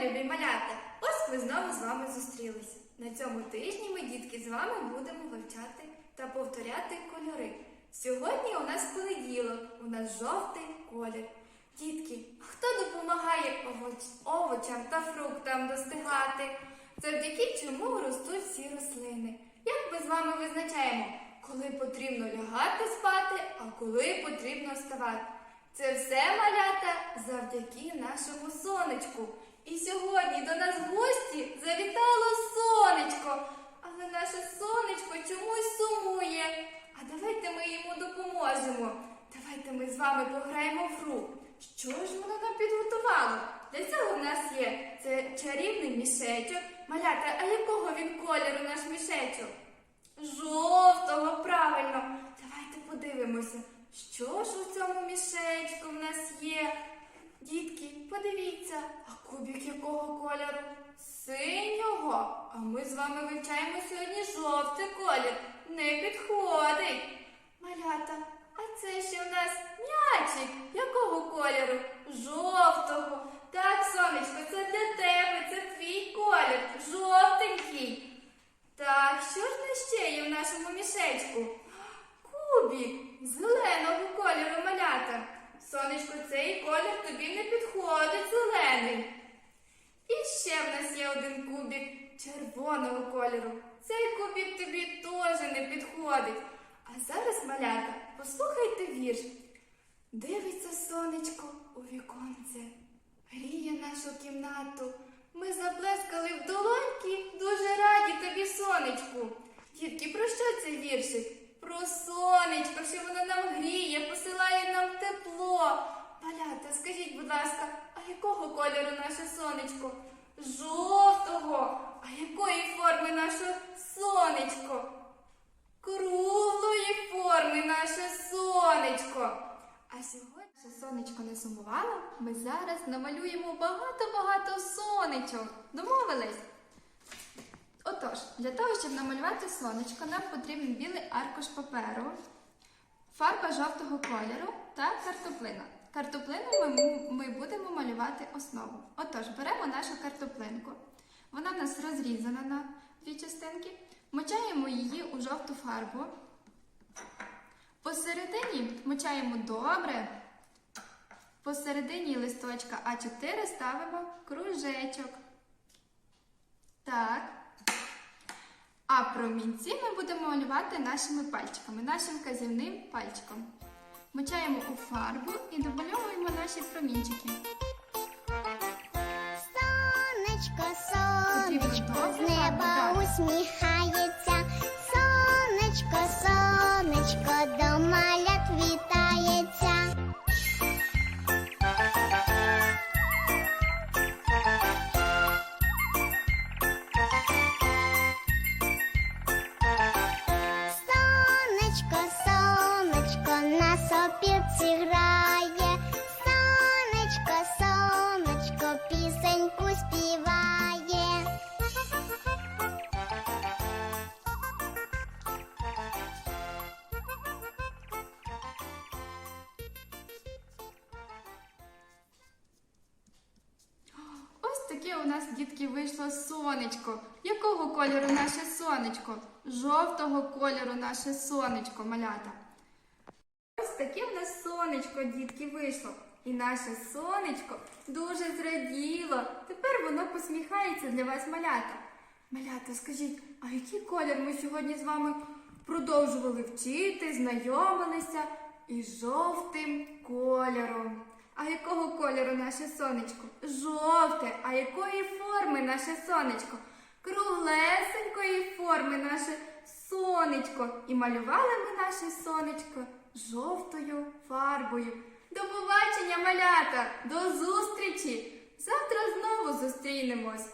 любі малята! Ось ми знову з вами зустрілися. На цьому тижні ми, дітки, з вами будемо вивчати та повторяти кольори. Сьогодні у нас понеділок, у нас жовтий колір. Дітки, хто допомагає овоч- овочам та фруктам достигати? Завдяки чому ростуть всі рослини? Як ми з вами визначаємо, коли потрібно лягати спати, а коли потрібно вставати? Це все малята завдяки нашому сонечку. І сьогодні до нас в гості завітало сонечко. Але наше сонечко чомусь сумує. А давайте ми йому допоможемо. Давайте ми з вами пограємо в гру. Що ж воно нам підготувало? Для цього в нас є це чарівний мішечок. Малята, а якого він кольору наш мішечок? Жовтого, правильно. Давайте подивимося, що ж у цьому мішечку в нас є. Дітки, подивіться, а кубик якого кольору? Синього. А ми з вами вивчаємо сьогодні жовтий колір. Не підходить. Малята, а це ще в нас м'ячик. Якого кольору? Жовтого. Так, сонечко, це для тебе, це твій колір. Жовтенький. Так, що ж не ще є в нашому мішечку? Кубік зеленого кольору малята. Сонечко, цей колір тобі не підходить зелений. І ще в нас один кубік червоного кольору. Цей кубік тобі теж не підходить. А зараз, малята, послухайте вірш. Дивиться сонечко у віконце, гріє нашу кімнату. Ми заплескали в долоньки, дуже раді тобі, сонечку. Дітки, про що цей віршик? Про сонечко, що воно нам гріє, посилає нам тепло. Малята, скажіть, будь ласка, а якого кольору наше сонечко? Жовтого. А якої форми наше сонечко? Круглої форми наше сонечко. А сьогодні наше сонечко не сумувало. Ми зараз намалюємо багато-багато сонечок. Домовились? Отож, для того, щоб намалювати сонечко, нам потрібен білий аркуш паперу, фарба жовтого кольору та картоплина. Картоплину ми, ми будемо малювати основу. Отож, беремо нашу картоплинку. Вона в нас розрізана на дві частинки. Мочаємо її у жовту фарбу. Посередині мочаємо добре. Посередині листочка А4 ставимо кружечок. Так. А промінці ми будемо малювати нашими пальчиками, нашим казівним пальчиком. Мочаємо у фарбу і домальовуємо наші промінчики. Сонечко, сонечко, з неба усміхається. Сонечко, сонечко, до малят. Сопілці грає. Сонечко, сонечко, пісеньку співає. Ось таке у нас, дітки, вийшло сонечко. Якого кольору наше сонечко? Жовтого кольору наше сонечко, малята. Таке в нас сонечко, дітки, вийшло. І наше сонечко дуже зраділо. Тепер воно посміхається для вас, малята. Малята, скажіть, а який колір ми сьогодні з вами продовжували вчити, знайомилися із жовтим кольором? А якого кольору наше сонечко? Жовте. А якої форми наше сонечко? Круглесенької форми наше сонечко. І малювали ми наше сонечко жовтою фарбою. До побачення, малята! До зустрічі! Завтра знову зустрінемось.